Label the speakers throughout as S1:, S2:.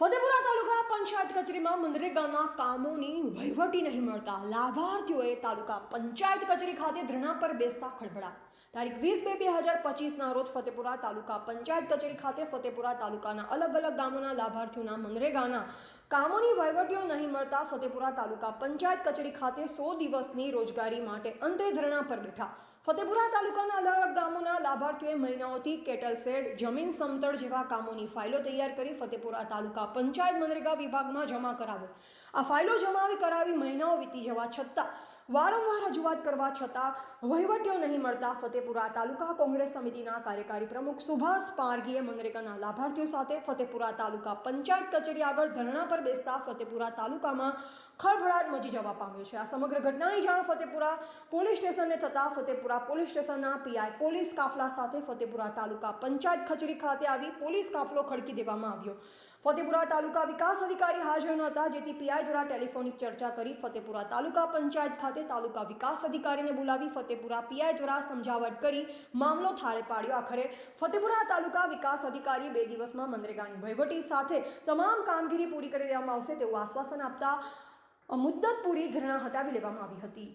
S1: ફતેપુરા તાલુકા પંચાયત કચેરીમાં મનરેગાના કામોની વહીવટી નહીં મળતા. લાભાર્થીઓએ તાલુકા પંચાયત કચેરી ખાતે ધરણા પર બેસતા ખળભળા તારીખ વીસ બે બે હજાર પચીસના રોજ ફતેપુરા તાલુકા પંચાયત કચેરી ખાતે ફતેપુરા તાલુકાના અલગ અલગ ગામોના લાભાર્થીઓના મનરેગાના કામોની વહીવટીઓ નહીં મળતા ફતેપુરા તાલુકા પંચાયત કચેરી ખાતે સો દિવસની રોજગારી માટે અંતે ધરણા પર બેઠા. ફતેપુરા તાલુકાના અલગ અલગ ગામોના લાભાર્થીઓએ મહિનાઓથી કેટલ શેડ, જમીન સમતળ જેવા કામોની ફાઇલો તૈયાર કરી ફતેપુરા તાલુકા પંચાયત મનરેગા વિભાગમાં જમા કરાવ્યો. આ ફાઇલો જમાવી કરાવી મહિનાઓ વીતી જવા છતાં વારંવાર રજૂઆત કરવા છતાં વહીવટીઓ નહીં મળતા. ફતેપુરા તાલુકા કોંગ્રેસ સમિતિના કાર્યકારી પ્રમુખ સુભાષ પારગીએ મનરેગાના લાભાર્થીઓ સાથે ફતેપુરા તાલુકા પંચાયત કચેરી આગળ ધરણા પર બેસતા ફતેપુરા તાલુકામાં ખળભળાટ મચી જવા પામ્યો છે. આ સમગ્ર ઘટનાની જાણ ફતેપુરા પોલીસ સ્ટેશનને થતાં ફતેપુરા પોલીસ સ્ટેશનના પીઆઈ પોલીસ કાફલા સાથે ફતેપુરા તાલુકા પંચાયત કચેરી ખાતે આવી પોલીસ કાફલો ખડકી દેવામાં આવ્યો. ફતેપુરા તાલુકા વિકાસ અધિકારી હાજર હતા, જેથી પીઆઈ દ્વારા ટેલિફોનિક ચર્ચા કરી ફતેપુરા તાલુકા પંચાયત ખાતે તાલુકા વિકાસ અધિકારીને બોલાવી ફતેપુરા પીઆઈ દ્વારા સમજાવટ કરી મામલો થાળે પાડ્યો. આખરે ફતેપુરા તાલુકા વિકાસ અધિકારીએ બે દિવસમાં મનરેગાની વહીવટી સાથે તમામ કામગીરી પૂરી કરી દેવામાં આવશે તેવું આશ્વાસન આપતા મુદ્દત પૂરી ધરણા હટાવી લેવામાં આવી હતી.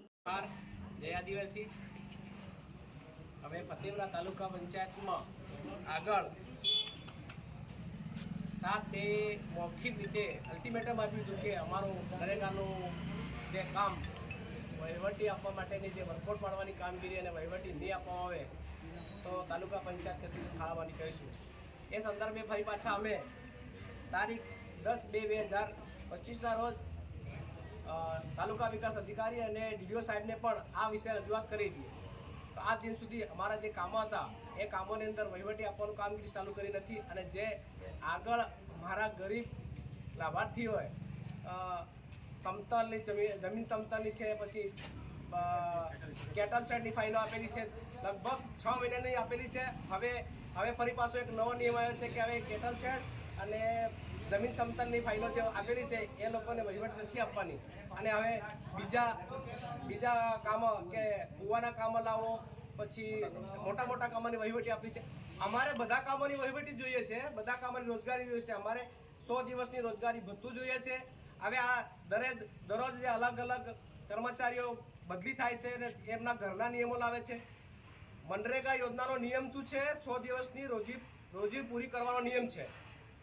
S2: આદિવાસી. હવે ફતેપુરા તાલુકા પંચાયતમાં આગળ બે મૌખિક રીતે અલ્ટિમેટમ આપ્યું હતું કે અમારું નરેગાનું જે કામ વહીવટી આપવા માટેની જે વર્કઆઉટ પાડવાની કામગીરી અને વહીવટી નહીં આપવામાં આવે, તો તાલુકા પંચાયત કચેરી ફાળવવાની કરીશું એ સંદર્ભે ફરી પાછા અમે તારીખ દસ બે બે હજાર પચીસના રોજ તાલુકા વિકાસ અધિકારી અને ડીડીઓ સાહેબને પણ આ વિશે રજૂઆત કરી હતી. તો આ દિન સુધી અમારા જે કામો હતા એ કામોની અંદર વહીવટી આપવાનું કામગીરી ચાલુ કરી નથી અને જે આગળ મારા ગરીબ લાભાર્થી હોય સમતલની જમીન જમીન સમતલની છે, પછી કેટલ શેડની ફાઇલો આપેલી છે, લગભગ છ મહિનાની આપેલી છે. હવે હવે ફરી પાછો એક નવો નિયમ આવ્યો છે કે હવે કેટલ શેડ અને જમીન સમતલની ફાઇલો જે આપેલી છે, એ લોકોને વહીવટ નથી આપવાની. અને હવે બીજા બીજા કામો કે કૂવાના કામો લાવો પછી મોટા મોટા કામોની વહીવટી આપી છે. અમારે બધા કામોની વહીવટી જોઈએ છે. બધા કામોની રોજગારી જોઈએ છે. અમારે સો દિવસની રોજગારી ભથ્થું જોઈએ છે. હવે આ દરેક દરરોજ જે અલગ અલગ કર્મચારીઓ બદલી થાય છે અને એમના ઘરના નિયમો લાવે છે. મનરેગા યોજનાનો નિયમ શું છે? સો દિવસની રોજી રોજી પૂરી કરવાનો નિયમ છે.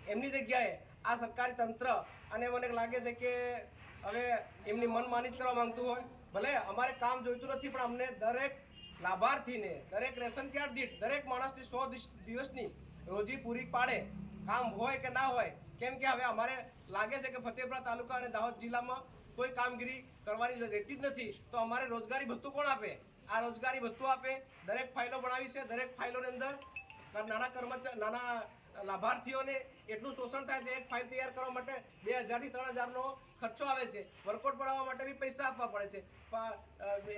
S2: એમની જગ્યાએ આ સરકારી તંત્ર અને મને લાગે છે કે હવે એમની મનમાની જ કરવા માંગતું હોય. ભલે અમારે કામ જોઈતું નથી, પણ અમને દરેક લાભાર્થીને દરેક રેશન કાર્ડ દીઠ, દરેક માણસની સો દિવસની રોજી પૂરી પાડે. કામ હોય કે ના હોય, કેમ કે હવે અમારે લાગે છે કે ફતેપુરા તાલુકા અને દાહોદ જિલ્લામાં કોઈ કામગીરી કરવાની રહેતી જ નથી. તો અમારે રોજગારી ભથ્થું કોણ આપે? આ રોજગારી ભથ્થું આપે દરેક ફાઇલો બનાવી છે. દરેક ફાઇલોની અંદર નાના કર્મચારી નાના લાભાર્થીઓને એટલું શોષણ થાય છે એક ફાઇલ તૈયાર કરવા માટે બે હજારથી ત્રણ હજારનો ખર્ચો આવે છે. વર્કઆઉટ પડાવવા માટે બી પૈસા આપવા પડે છે.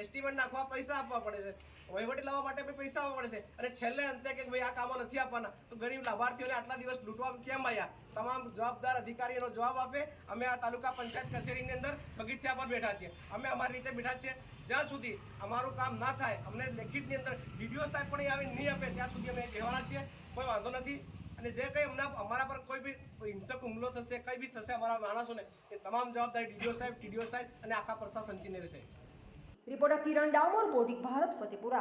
S2: એસ્ટિમેટ નાખવા પૈસા આપવા પડે છે. વહીવટી લાવવા માટે બી પૈસા આપવા પડે છે. અને છેલ્લે અંતે કે ભાઈ આ કામો નથી આપવાના, તો ગરીબ લાભાર્થીઓને આટલા દિવસ લૂંટવા કેમ આવ્યા તમામ જવાબદાર અધિકારીઓનો જવાબ આપે. અમે આ તાલુકા પંચાયત કચેરીની અંદર બગીચા પર બેઠા છીએ. અમે અમારી રીતે બેઠા છીએ. જ્યાં સુધી અમારું કામ ના થાય, અમને લેખિતની અંદર ડીડીઓ સાહેબ પણ એ આવીને નહીં આપે, ત્યાં સુધી અમે કહેવાના છીએ. કોઈ વાંધો નથી. અને જે કંઈ અમને અમારા પર કોઈ બી હિંસક હુમલો થશે, કંઈ બી થશે અમારા માણસોને, એ તમામ જવાબદારી ડીડીઓ સાહેબ ટીડીઓ સાહેબ અને આખા પ્રશાસન રહેશે.
S1: રિપોર્ટર કિરણ ડામોર, બોધિક ભારત, ફતેપુરા.